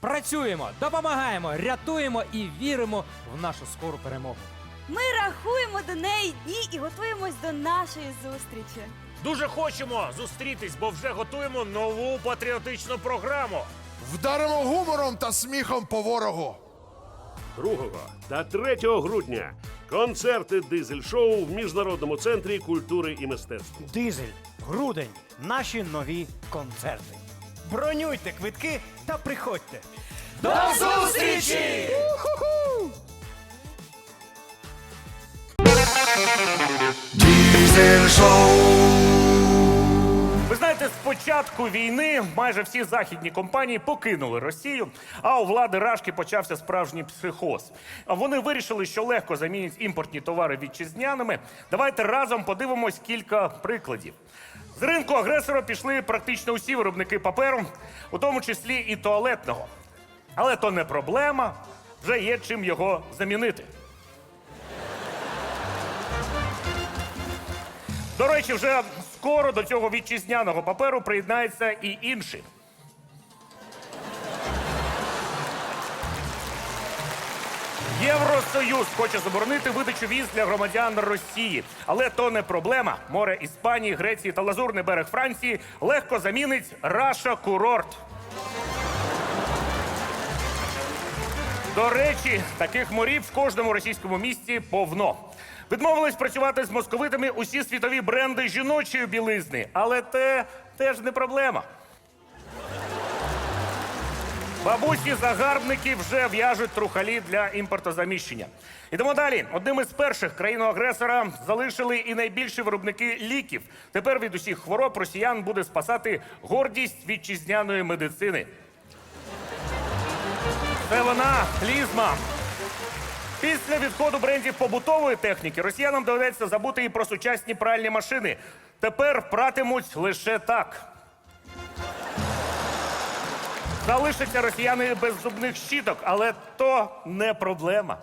Працюємо, допомагаємо, рятуємо і віримо в нашу скору перемогу. Ми рахуємо до неї дні і готуємось до нашої зустрічі. Дуже хочемо зустрітись, бо вже готуємо нову патріотичну програму. Вдаримо гумором та сміхом по ворогу. 2 та 3 грудня концерти дизель-шоу в Міжнародному центрі культури і мистецтв. Дизель, грудень, наші нові концерти. Бронюйте квитки та приходьте. До зустрічі! Ви знаєте, з початку війни майже всі західні компанії покинули Росію, а у влади Рашки почався справжній психоз. А Вони вирішили, що легко замінять імпортні товари вітчизняними. Давайте разом подивимось кілька прикладів. З ринку агресора пішли практично усі виробники паперу, у тому числі і туалетного. Але то не проблема, вже є чим його замінити. До речі, вже скоро до цього вітчизняного паперу приєднається і інший. Євросоюз хоче заборонити видачу віз для громадян Росії, але то не проблема. Море Іспанії, Греції та Лазурний берег Франції легко замінить Раша курорт. До речі, таких морів в кожному російському місті повно. Відмовились працювати з московитами усі світові бренди жіночої білизни, але те теж не проблема. Бабусі загарбники вже в'яжуть трухалі для імпортозаміщення. Ідемо далі. Одним із перших країну-агресора залишили і найбільші виробники ліків. Тепер від усіх хвороб росіян буде спасати гордість вітчизняної медицини. Це вона, клізма. Після відходу брендів побутової техніки росіянам доведеться забути і про сучасні пральні машини. Тепер пратимуть лише так. Залишаться росіяни без зубних щіток, але то не проблема.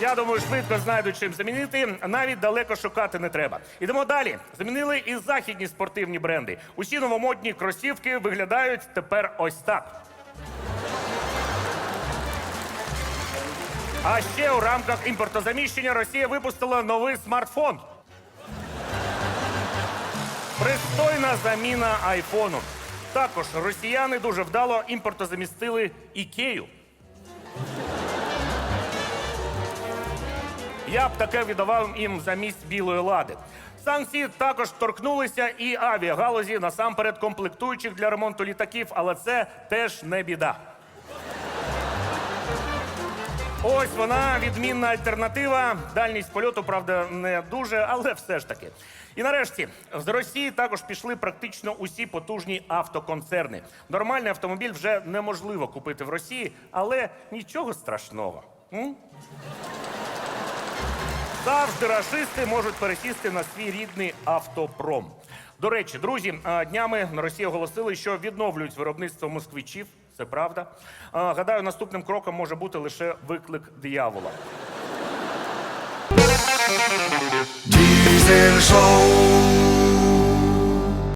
Я думаю, швидко знайдуть чим замінити. Навіть далеко шукати не треба. Ідемо далі. Замінили і західні спортивні бренди. Усі новомодні кросівки виглядають тепер ось так. А ще у рамках імпортозаміщення Росія випустила новий смартфон. Пристойна заміна айфону. Також росіяни дуже вдало імпортозамістили ікею. Я б таке віддавав їм замість білої лади. Санкції також торкнулися і авіагалузі насамперед комплектуючих для ремонту літаків, але це теж не біда. Ось вона відмінна альтернатива. Дальність польоту, правда, не дуже, але все ж таки. І нарешті з Росії також пішли практично усі потужні автоконцерни. Нормальний автомобіль вже неможливо купити в Росії, але нічого страшного. М? Завжди рашисти можуть пересісти на свій рідний автопром. До речі, друзі, днями на Росії оголосили, що відновлюють виробництво москвичів. Це правда. А, Гадаю, наступним кроком може бути лише виклик диявола. Дізель Show.